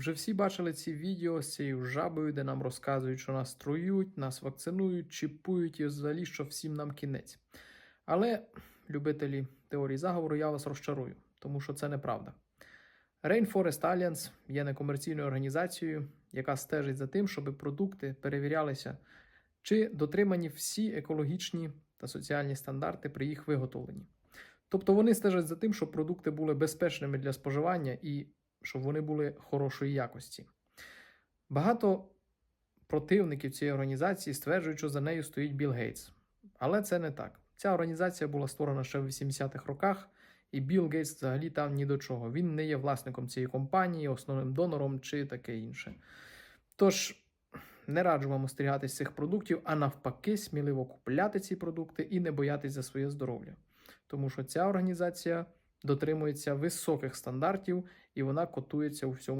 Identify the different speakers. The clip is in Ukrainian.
Speaker 1: Вже всі бачили ці відео з цією жабою, де нам розказують, що нас трують, нас вакцинують, чіпують і взагалі, що всім нам кінець. Але, любителі теорії заговору, я вас розчарую, тому що це неправда. Rainforest Alliance є некомерційною організацією, яка стежить за тим, щоб продукти перевірялися, чи дотримані всі екологічні та соціальні стандарти при їх виготовленні. Тобто вони стежать за тим, щоб продукти були безпечними для споживання і щоб вони були хорошої якості. Багато противників цієї організації стверджують, що за нею стоїть Білл Гейтс. Але це не так. Ця організація була створена ще в 80-х роках, і Білл Гейтс взагалі там ні до чого. Він не є власником цієї компанії, основним донором чи таке інше. Тож не раджу вам остерігатись цих продуктів, а навпаки, сміливо купляти ці продукти і не боятись за своє здоров'я. Тому що ця організація дотримується високих стандартів і вона котується у всьому.